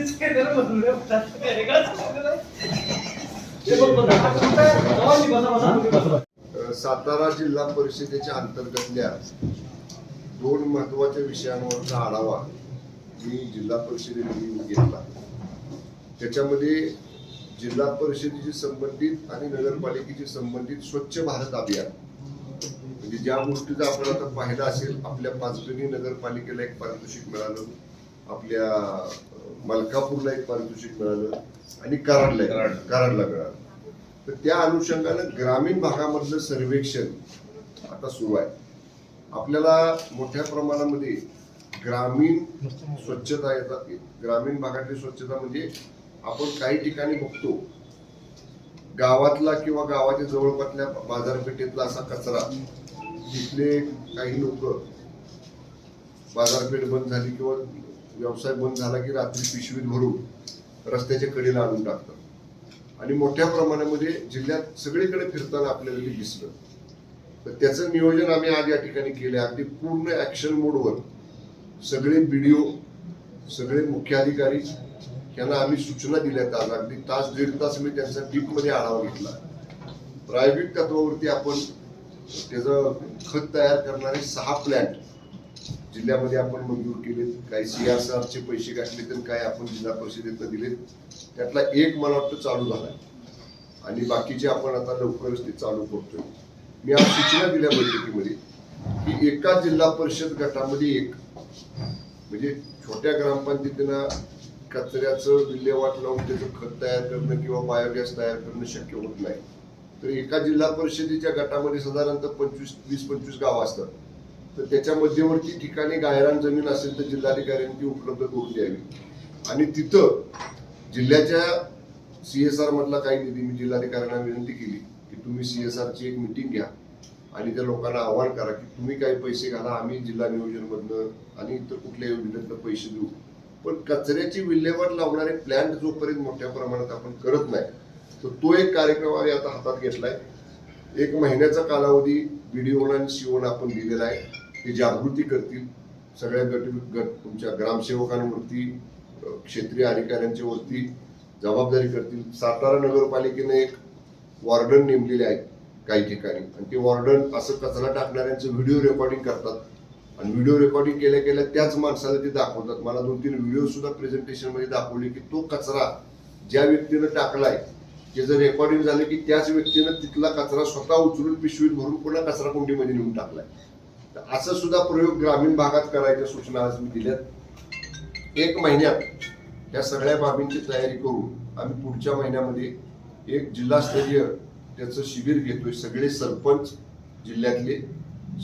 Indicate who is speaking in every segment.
Speaker 1: तीच केलेलं म्हणून रे, बसा, कार्यक्रम झालेला. हे बघ, बघ, आता कुठं आहे? जावा की, बसा, बसा, तुम्ही बसा.
Speaker 2: सातारा जिल्हा परिषदेच्या अंतर्गतल्या दोन महत्त्वाच्या विषयांवरचा आढावा मी जिल्हा परिषदेने घेतला त्याच्यामध्ये जिल्हा परिषदेशी संबंधित आणि नगरपालिकेशी संबंधित स्वच्छ भारत अभियान म्हणजे ज्या गोष्टीचा आपण आता पाहिलं असेल आपल्या पाचगणी नगरपालिकेला एक पारितोषिक मिळालं आपल्या मलकापूरला एक पारितोषिक मिळालं आणि कराडला कराडला मिळालं. तर त्या अनुषंगानं ग्रामीण भागामधलं सर्वेक्षण आता सुरू आहे. आपल्याला मोठ्या प्रमाणामध्ये ग्रामीण स्वच्छता येतात. ग्रामीण भागातली स्वच्छता म्हणजे आपण काही ठिकाणी बघतो गावातला किंवा गावाच्या जवळपासल्या बाजारपेठेतला असा कचरा तिथले काही लोक बाजारपेठ बंद झाली किंवा व्यवसाय बंद झाला की रात्री पिशवीत भरून रस्त्याच्या कडेला आणून टाकतात. आणि मोठ्या प्रमाणामध्ये जिल्ह्यात सगळीकडे फिरताना आपल्याला ते दिसलं. तर त्याचं नियोजन आम्ही आज या ठिकाणी केलं आहे अगदी पूर्ण ऍक्शन मोडवर सगळे बी सगळे मुख्याधिकारी यांना आम्ही सूचना दिल्यात आज. अगदी तास दीड तास मी त्यांचा डीपमध्ये आढावा घेतला. प्रायोगिक तत्वावरती आपण त्याचं खत तयार करणारे सहा प्लॅन्ट जिल्ह्यामध्ये आपण मंजूर केलेत काही आर चे पैसे घातले तर काय आपण जिल्हा परिषदेत दिलेत. त्यातला एक मला वाटतं चालू झाला आणि बाकीचे आपण आता लवकरच ते चालू करतोय. मी आज सूचना दिल्या बैठकीमध्ये की एका जिल्हा परिषद गटामध्ये एक म्हणजे छोट्या ग्रामपंचायतींना कचऱ्याचं विल्हेवाट लावून त्याचं खत तयार करणं किंवा बायोगॅस तयार करणं शक्य होत नाही. तर एका जिल्हा परिषदेच्या गटामध्ये साधारणतः पंचवीस वीस पंचवीस गावं असतात. तर त्याच्या मध्यवर्ती ठिकाणी गायरान जमीन असेल तर जिल्हाधिकाऱ्यांनी ती उपलब्ध करून द्यावी. आणि तिथं जिल्ह्याच्या सीएसआर मधला काही निधी मी जिल्हाधिकाऱ्यांना विनंती केली की तुम्ही सीएसआर ची एक मिटिंग घ्या आणि त्या लोकांना आव्हान करा की तुम्ही काही पैसे घाला आम्ही जिल्हा नियोजनमधनं आणि इतर कुठल्याही योजनेतनं पैसे देऊ. पण कचऱ्याची विल्हेवाट लावणारे प्लॅन्ट जोपर्यंत मोठ्या प्रमाणात आपण करत नाही तर तो एक कार्यक्रम आम्ही आता हातात घेतलाय. एक महिन्याचा कालावधी बीडीओ आणि सीओना आपण दिलेला आहे. ते जागृती करतील. सगळ्या गट गट तुमच्या ग्रामसेवकांवरती क्षेत्रीय अधिकाऱ्यांच्या वरती जबाबदारी करतील. सातारा नगरपालिकेने एक वॉर्डन नेमलेले आहेत काही ठिकाणी. आणि ते वॉर्डन असं कचरा टाकणाऱ्यांचं व्हिडिओ रेकॉर्डिंग करतात. आणि व्हिडिओ रेकॉर्डिंग केल्या केल्या त्याच माणसाला ते दाखवतात. मला दोन तीन व्हिडिओ सुद्धा प्रेझेंटेशनमध्ये दाखवले की तो कचरा ज्या व्यक्तीनं टाकलाय ते जर रेकॉर्डिंग झालं की त्याच व्यक्तीनं तिथला कचरा स्वतः उचलून पिशवीत भरून पुन्हा कचरा कुंडीमध्ये नेऊन टाकलाय. तर असं सुद्धा प्रयोग ग्रामीण भागात करायच्या सूचना आज मी दिल्यात. एक महिन्यात या सगळ्या बाबींची तयारी करून आम्ही पुढच्या महिन्यामध्ये एक जिल्हास्तरीय त्याचं शिबिर घेतोय. सगळे सरपंच जिल्ह्यातले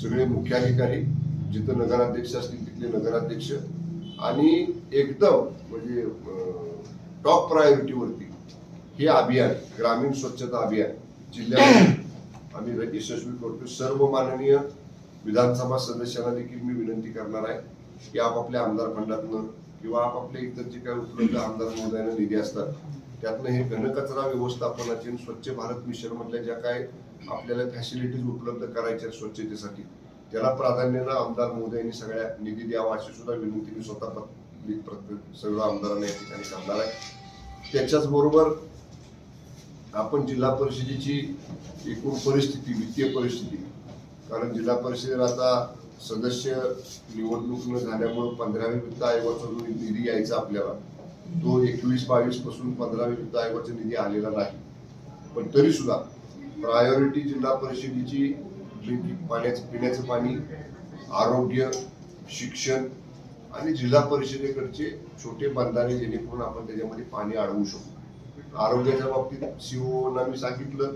Speaker 2: सगळे मुख्याधिकारी जिथं नगराध्यक्ष असतील तिथले नगराध्यक्ष आणि एकदम म्हणजे टॉप प्रायोरिटीवरती हे अभियान ग्रामीण स्वच्छता अभियान जिल्ह्यामध्ये आम्ही यशस्वी करतो सर्व माननीय विधानसभा सदस्यांना देखील मी विनंती करणार आहे की आपापल्या आमदार फंडातनं किंवा आपापल्या इतर जे काही उपलब्ध आमदार महोदयांना निधी असतात त्यातनं हे घनकचरा व्यवस्थापनाचे स्वच्छ भारत मिशन मधल्या ज्या काय आपल्याला फॅसिलिटीज उपलब्ध करायच्या स्वच्छतेसाठी त्याला प्राधान्यानं आमदार महोदयांनी सगळ्या निधी द्यावा अशी सुद्धा विनंती मी स्वतः सगळं सर्व आमदारांना या ठिकाणी करणार आहे. त्याच्याच बरोबर आपण जिल्हा परिषदेची एकूण परिस्थिती वित्तीय परिस्थिती कारण जिल्हा परिषदेला आता सदस्य निवडणूक न झाल्यामुळे पंधराव्या वित्त आयोगाचा जो निधी यायचा आपल्याला तो एकवीस बावीसपासून पंधराव्या वित्त आयोगाचा निधी आलेला नाही. पण तरी सुद्धा प्रायोरिटी जिल्हा परिषदेची पाण्याचं पिण्याचं पाणी आरोग्य शिक्षण आणि जिल्हा परिषदेकडचे छोटे बंधारे जेणेकरून आपण त्याच्यामध्ये पाणी अडवू शकतो आरोग्याच्या बाबतीत सीओना मी सांगितलं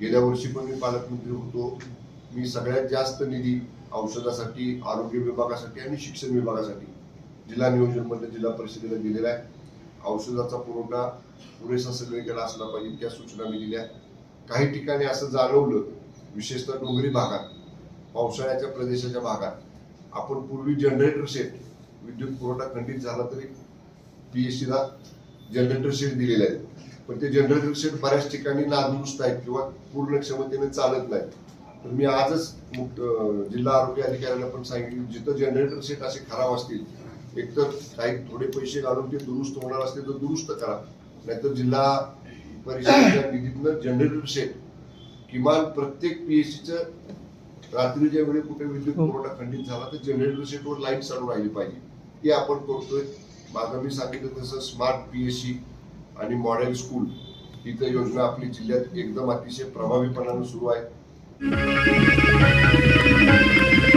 Speaker 2: गेल्या वर्षी पण मी पालकमंत्री होतो. मी सगळ्यात जास्त निधी औषधासाठी आरोग्य विभागासाठी आणि शिक्षण विभागासाठी जिल्हा नियोजनमध्ये जिल्हा परिषदेला दिलेला आहे. औषधाचा पुरवठा पुरेसा सगळीकडे असला पाहिजे त्या सूचना मी दिल्या. काही ठिकाणी असं जाणवलं विशेषतः डोंगरी भागात पावसाळ्याच्या प्रदेशाच्या भागात आपण पूर्वी जनरेटर सेट विद्युत पुरवठा खंडित झाला तरी पीएससीला जनरेटर सेट दिलेले आहेत. पण ते जनरेटर सेट बऱ्याच ठिकाणी नादुरुस्त आहेत किंवा पूर्ण क्षमतेने चालत नाही तर मी आजच जिल्हा आरोग्य अधिकाऱ्यांना पण सांगितलं जिथं जनरेटर सेट असे खराब असतील एकतर काही थोडे पैसे घालून ते दुरुस्त होणार असले तर दुरुस्त करा. नाहीतर जिल्हा परिषदेच्या निधीतनं जनरेटर सेट किमान प्रत्येक पीएससीचं रात्रीच्या वेळी कुठे विद्युत पुरवठा खंडित झाला तर जनरेटर सेटवर लाइट चालू राहिली पाहिजे. ते आपण करतोय. माझं मी सांगितलं तसं स्मार्ट पीएससी आणि मॉडेल स्कूल ही तर योजना आपली जिल्ह्यात एकदम अतिशय प्रभावीपणानं सुरू आहे. Thank you.